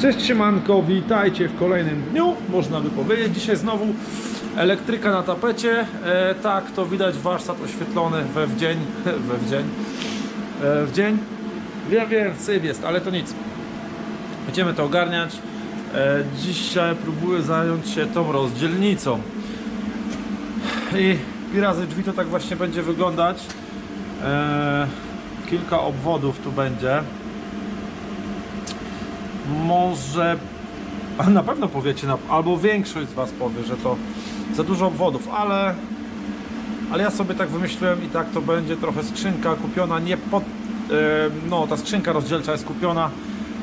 Cześć siemanko, witajcie w kolejnym dniu, można by powiedzieć. Dzisiaj znowu elektryka na tapecie. E, tak, to widać warsztat oświetlony we w dzień, we w dzień, e, w dzień. Wiem, wiem, syf jest, ale to nic. Będziemy to ogarniać. E, dzisiaj próbuję zająć się tą rozdzielnicą. I pi razy drzwi to tak właśnie będzie wyglądać. E, kilka obwodów tu będzie. Może, na pewno powiecie, albo większość z Was powie, że to za dużo obwodów, ale, ale ja sobie tak wymyśliłem i tak to będzie trochę skrzynka kupiona nie pod, no ta skrzynka rozdzielcza jest kupiona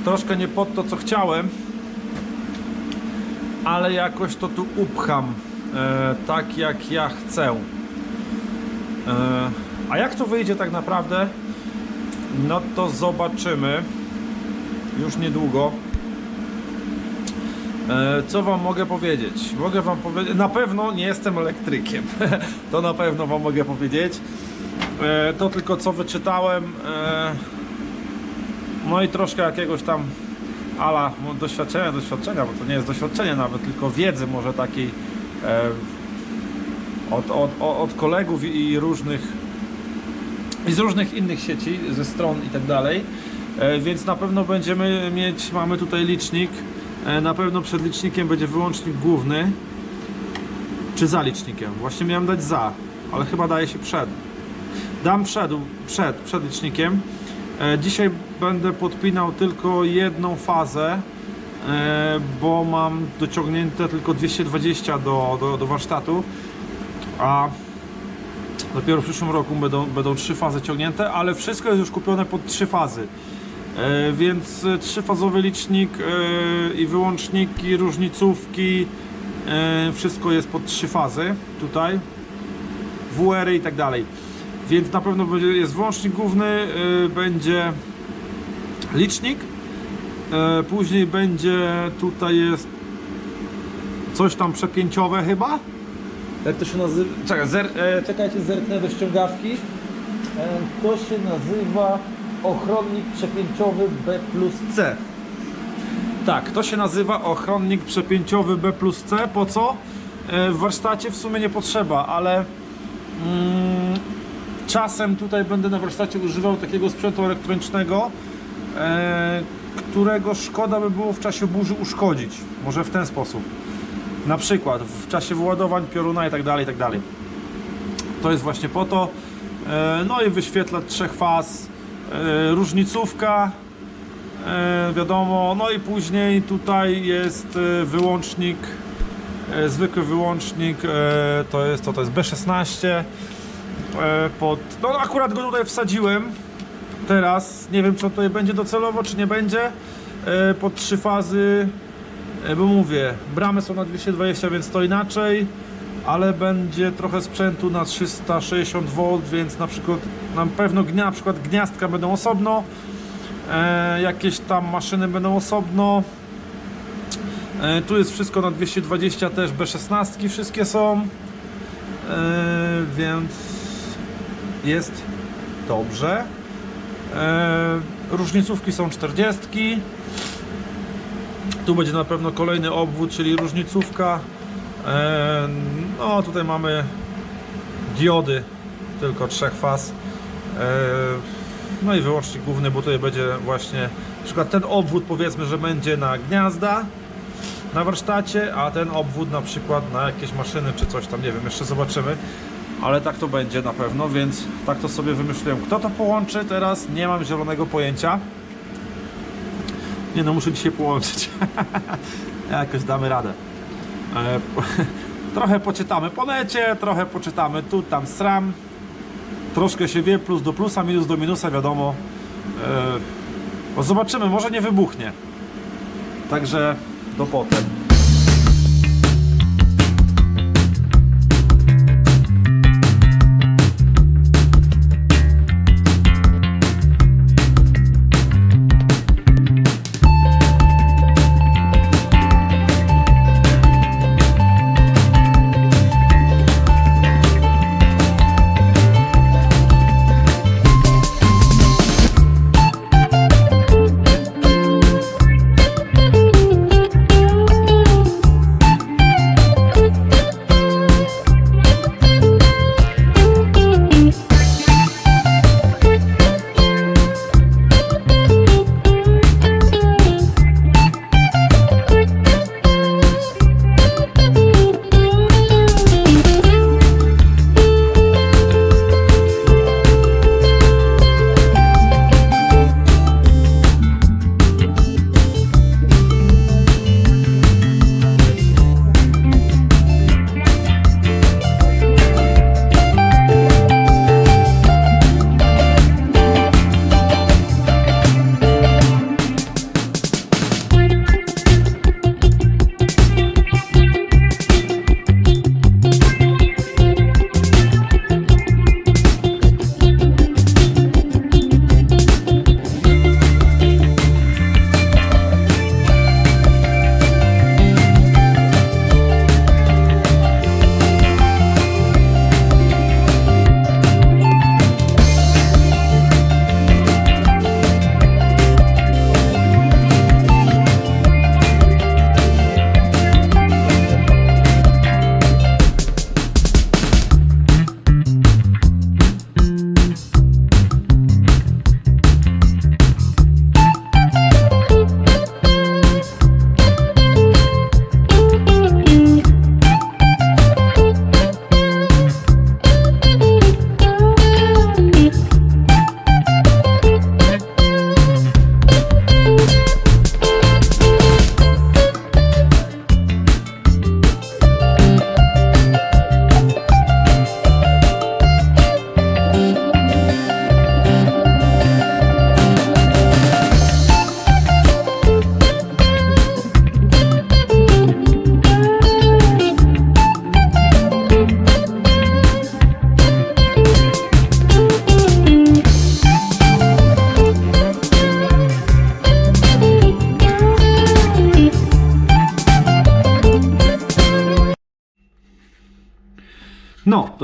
troszkę nie pod to co chciałem, ale jakoś to tu upcham e, tak jak ja chcę. E, a jak to wyjdzie tak naprawdę, no to zobaczymy już niedługo. E, Co Wam mogę powiedzieć? Mogę Wam powiedzieć, na pewno nie jestem elektrykiem. to na pewno Wam mogę powiedzieć. E, To tylko co wyczytałem. e, No i troszkę jakiegoś tam ala doświadczenia, doświadczenia, bo to nie jest doświadczenie nawet, tylko wiedzy może takiej od, od od kolegów i różnych i z różnych innych sieci, ze stron i tak dalej. E, Więc na pewno będziemy mieć, mamy tutaj licznik. E, Na pewno przed licznikiem będzie wyłącznik główny. Czy za licznikiem? Właśnie miałem dać za, ale chyba daje się przed. Dam przed, przed, przed licznikiem. E, Dzisiaj będę podpinał tylko jedną fazę, bo mam dociągnięte tylko 220 do, do, do warsztatu. A Dopiero w przyszłym roku będą, będą trzy fazy ciągnięte, ale wszystko jest już kupione pod trzy fazy. E, więc e, trzyfazowy licznik e, i wyłączniki, różnicówki, wszystko jest pod trzy fazy tutaj. WR i tak dalej. Więc na pewno będzie, jest wyłącznik główny, będzie licznik. Później będzie tutaj jest coś tam przepięciowe chyba. Jak to się nazywa? Czekaj, zer, czekajcie, zerknę do ściągawki. To się nazywa ochronnik przepięciowy B plus C. Tak, to się nazywa ochronnik przepięciowy B plus C. Po co? E, w warsztacie w sumie nie potrzeba, ale mm, czasem tutaj będę na warsztacie używał takiego sprzętu elektronicznego, e, którego szkoda by było w czasie burzy uszkodzić. Może w ten sposób. Na przykład w czasie wyładowań pioruna i tak dalej, i tak dalej. To jest właśnie po to. E, No i wyświetlacz trzech faz, różnicówka, e, wiadomo, no i później tutaj jest e, wyłącznik, e, zwykły wyłącznik, e, to jest to, to jest B16 e, pod, no akurat go tutaj wsadziłem teraz, nie wiem czy on tutaj będzie docelowo, czy nie będzie, e, pod trzy fazy E, Bo mówię, bramy są na 220, więc to inaczej, ale będzie trochę sprzętu na 360 V, więc na przykład na pewno na przykład gniazdka będą osobno, e, jakieś tam maszyny będą osobno. E, tu jest wszystko na 220 też B16 wszystkie są. E, więc jest dobrze. E, różnicówki są 40. Tu będzie na pewno kolejny obwód, czyli różnicówka. E, No tutaj mamy diody tylko trzech faz. E, No i wyłącznik główny, bo tutaj będzie właśnie na przykład ten obwód powiedzmy, że będzie na gniazda na warsztacie, a ten obwód na przykład na jakieś maszyny czy coś tam, nie wiem, jeszcze zobaczymy. Ale tak to będzie na pewno, więc tak to sobie wymyśliłem. Kto to połączy teraz? Nie mam zielonego pojęcia. Nie no, muszę dzisiaj połączyć. Jakoś damy radę. E, trochę poczytamy po necie, trochę poczytamy tu, tam, sram. Troszkę się wie, plus do plusa, minus do minusa, wiadomo. E, no zobaczymy, może nie wybuchnie. Także do potem.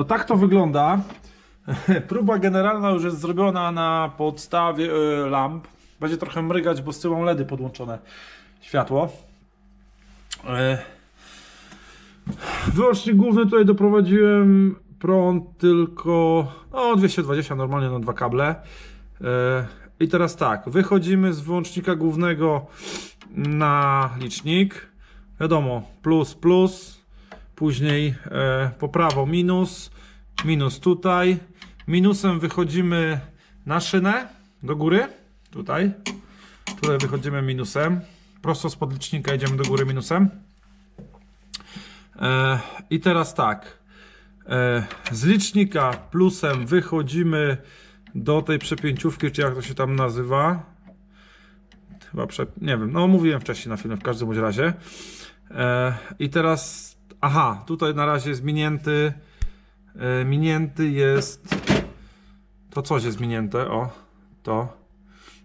To tak to wygląda. Próba generalna już jest zrobiona na podstawie y, lamp. Będzie trochę mrygać, bo z tyłu LEDy podłączone światło. Y, Wyłącznik główny tutaj doprowadziłem prąd tylko o 220 normalnie na dwa kable. E, I teraz tak, wychodzimy z wyłącznika głównego na licznik. Wiadomo, plus, plus, później e, po prawo minus, minus tutaj. Minusem wychodzimy na szynę do góry, tutaj. Tutaj wychodzimy minusem. Prosto z podlicznika idziemy do góry minusem. E, I teraz tak. E, z licznika plusem wychodzimy do tej przepięciówki, czy jak to się tam nazywa. Chyba prze... nie wiem, no mówiłem wcześniej na filmie w każdym bądź razie. I teraz, aha, tutaj na razie jest minięty. E, minięty jest. To coś jest minięte, o, to.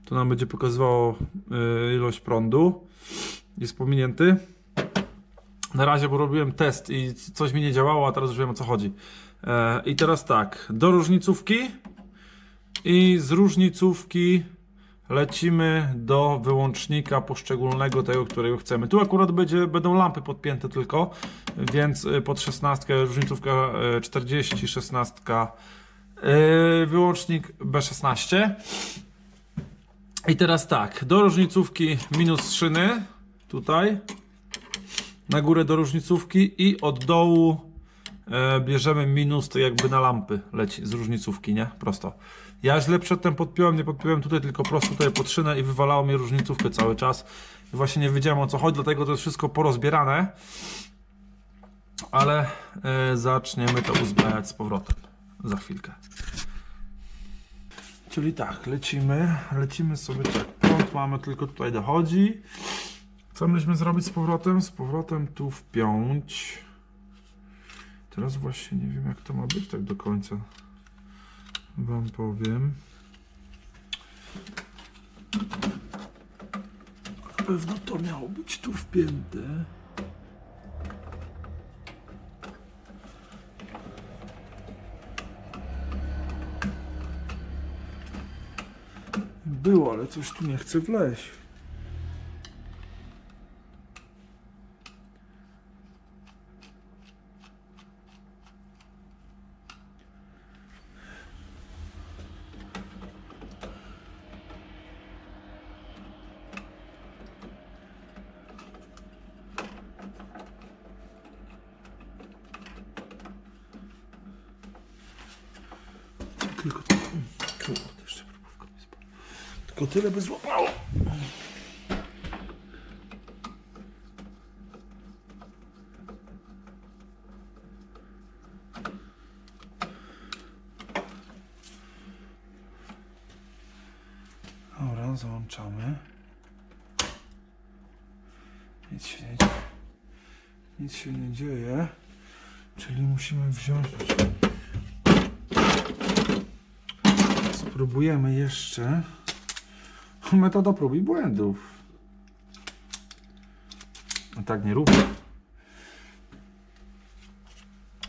Tu nam będzie pokazywało e, ilość prądu. Jest pominięty. Na razie, bo robiłem test i coś mi nie działało, a teraz już wiem o co chodzi. E, I teraz tak, do różnicówki i z różnicówki lecimy do wyłącznika poszczególnego tego, którego chcemy. Tu akurat będzie, będą lampy podpięte tylko, więc y, pod 16 różnicówka y, 40, 16 y, wyłącznik B16. I teraz tak, do różnicówki minus szyny tutaj na górę do różnicówki i od dołu bierzemy minus, to jakby na lampy leci z różnicówki, nie? Prosto. Ja źle przedtem podpiąłem, nie podpiąłem tutaj, tylko prosto tutaj pod i wywalało mi różnicówkę cały czas. I właśnie nie wiedziałem o co chodzi, dlatego to jest wszystko porozbierane. Ale e, zaczniemy to uzbrajać z powrotem za chwilkę. Czyli tak, lecimy, lecimy sobie tak. Prąd mamy tylko tutaj dochodzi. Co myśmy zrobić z powrotem? Z powrotem tu wpiąć. Teraz właśnie nie wiem jak to ma być tak do końca. Wam powiem. Na pewno to miało być tu wpięte. Było, ale coś tu nie chce wleźć. Tylko to... Kurde, jeszcze próbówka mi spadła. Tylko tyle by złapało. Dobra, załączamy. Nic się nie dzieje. Nic się nie dzieje. Czyli musimy wziąć Spróbujemy jeszcze. Metoda prób i błędów. No tak nie rób.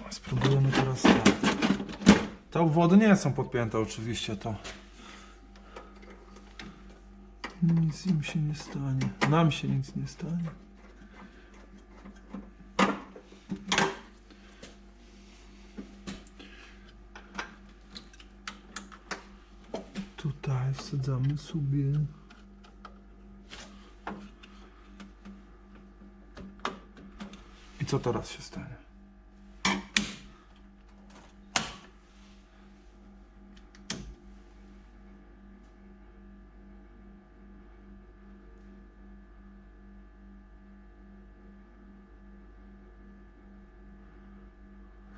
Spróbujemy teraz tak. Te obwody nie są podpięte oczywiście to. Nic im się nie stanie. Nam się nic nie stanie. Tutaj wsadzamy sobie. I co teraz się stanie?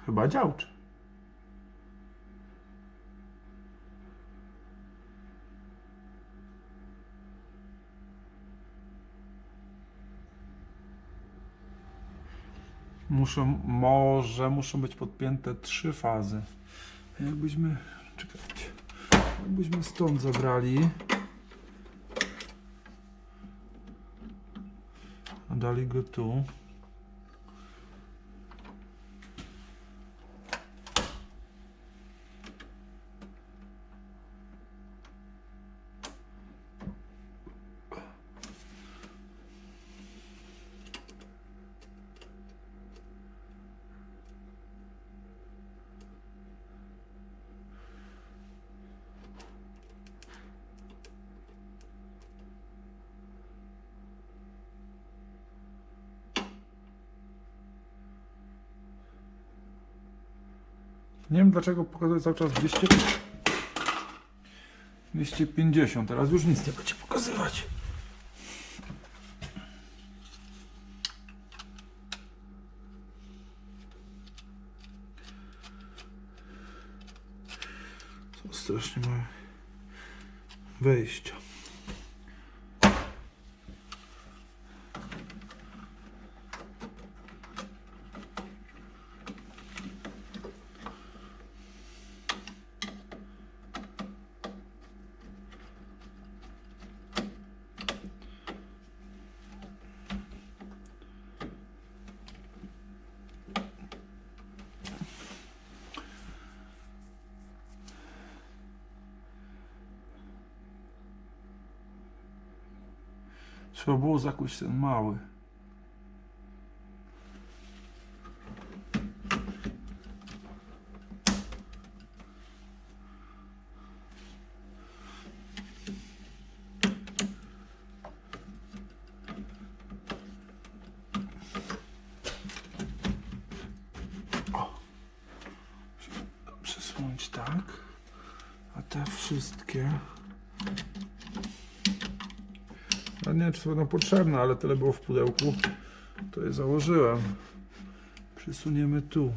Chyba działczy. Muszą, może muszą być podpięte trzy fazy. Jakbyśmy, czekajcie, jakbyśmy stąd zabrali, dali go tu. Nie wiem dlaczego pokazuje cały czas 200... 250. Teraz już nic nie będzie pokazywać. Trzeba było zakuć ten mały. Tak. A te wszystkie. A nie wiem, czy to będą potrzebne, ale tyle było w pudełku. To je założyłem. Przesuniemy tu.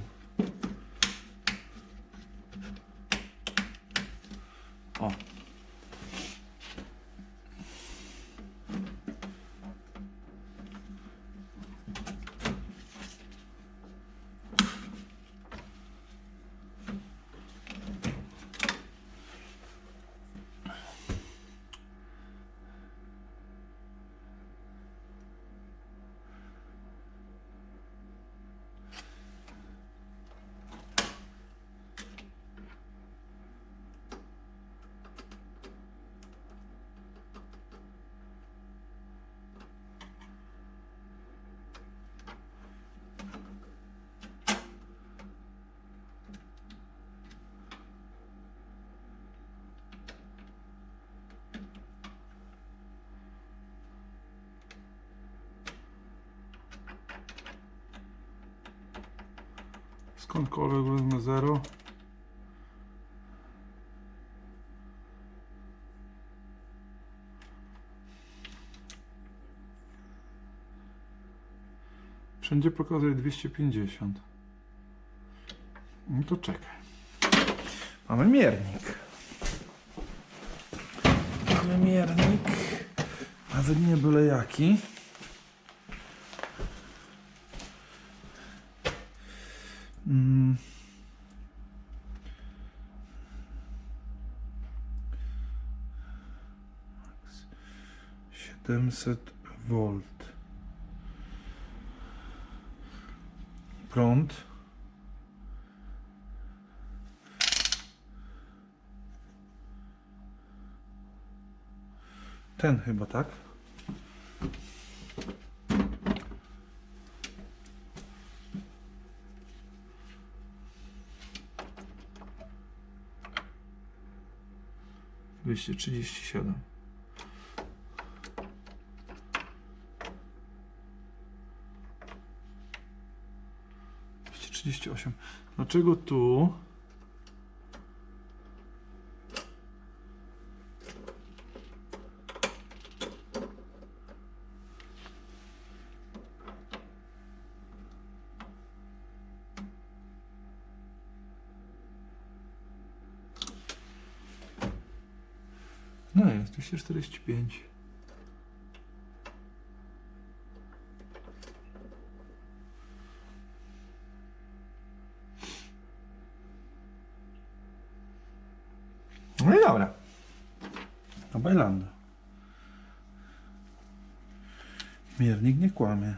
Skądkolwiek wezmę 0. Wszędzie pokazuje 250. No to czekaj. Mamy miernik. Mamy miernik. Nawet nie byle jaki. Mm. Siedemset volt. Prąd. Ten chyba, tak? Dwieście trzydzieści siedem. Dwieście trzydzieści osiem. Dlaczego tu? No jest, 245. No i dobra. To Bajlanda. Miernik nie kłamie.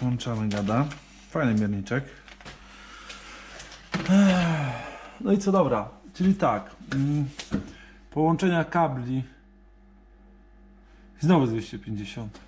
Włączamy gada. Fajny mierniczek. No i co dobra, czyli tak. mm, Połączenia kabli. Znowu 250.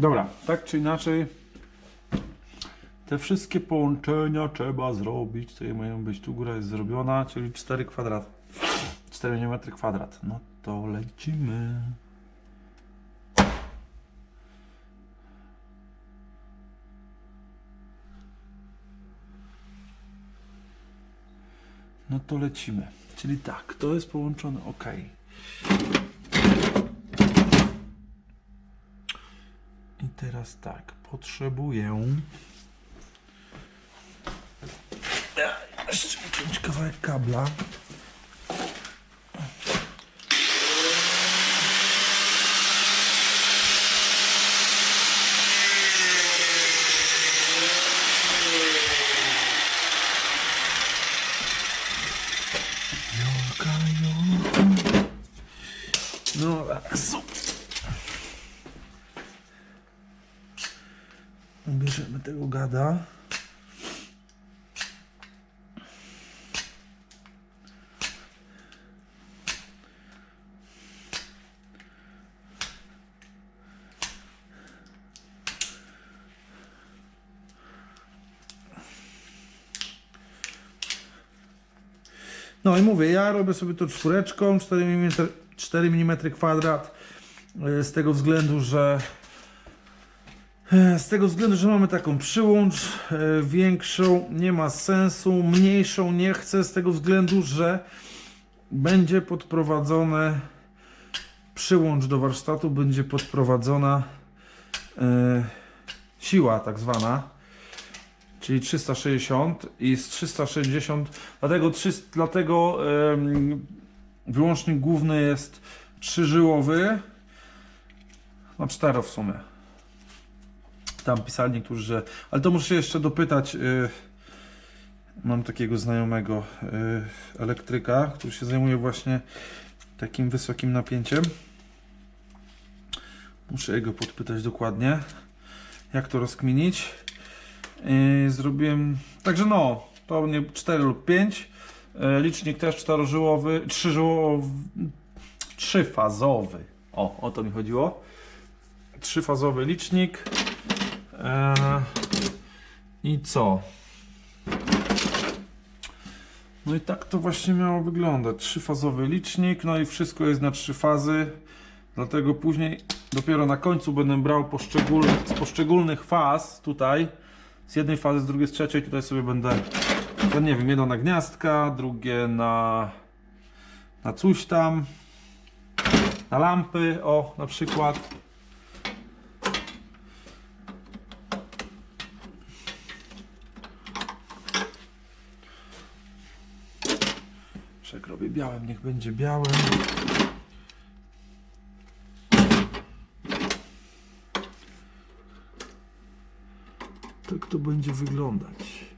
Dobra, tak czy inaczej, te wszystkie połączenia trzeba zrobić. Tutaj mają być, tu góra jest zrobiona, czyli 4 kwadrat. 4 mm kwadrat. No to lecimy. No to lecimy. Czyli tak, to jest połączone, ok. Teraz tak, potrzebuję. Jeszcze uciąć kawałek kabla. Jolka, jolka. No, super. Bierzemy tego gada. No i mówię, ja robię sobie to czwóreczką, 4 mm, 4 mm kwadrat, e, z tego względu, że e, z tego względu, że mamy taką przyłącz e, większą, nie ma sensu, mniejszą nie chcę, z tego względu, że będzie podprowadzone przyłącz do warsztatu, będzie podprowadzona siła tak zwana, czyli 360 i z 360, dlatego, 300, dlatego em, wyłącznik główny jest trzyżyłowy, no cztero w sumie. Tam pisali niektórzy, że, ale to muszę się jeszcze dopytać, y, mam takiego znajomego y, elektryka, który się zajmuje właśnie takim wysokim napięciem. Muszę jego podpytać dokładnie, jak to rozkminić. Yy, zrobiłem. Także no, to nie 4 lub 5. Yy, licznik też czterożyłowy, trzyżyłowy, trzyfazowy. O, o to mi chodziło. Trzyfazowy licznik. Yy, I co? No i tak to właśnie miało wyglądać. Trzyfazowy licznik, no i wszystko jest na trzy fazy. Dlatego później dopiero na końcu będę brał poszczególne, z poszczególnych faz tutaj z jednej fazy, z drugiej, z trzeciej. Tutaj sobie będę, no nie wiem, jedno na gniazdka, drugie na, na coś tam, na lampy, o, na przykład. Jak robię białym, niech będzie białym. Tak to będzie wyglądać.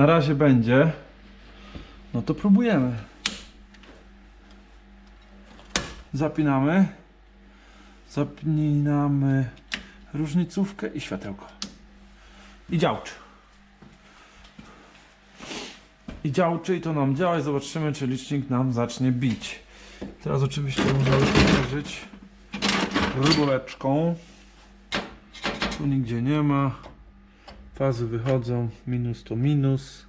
Na razie będzie. No to próbujemy. Zapinamy. Zapinamy różnicówkę i światełko. I działczy. I działczy i to nam działa i zobaczymy czy licznik nam zacznie bić. Teraz oczywiście możemy pomierzyć rybuleczką. Tu nigdzie nie ma. Fazy wychodzą. Minus to minus.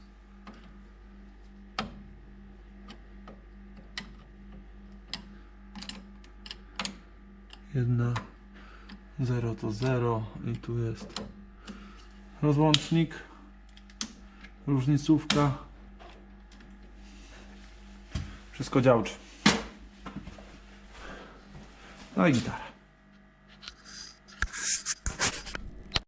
Jedna. Zero to zero. I tu jest rozłącznik. Różnicówka. Wszystko działczy. No i gitara.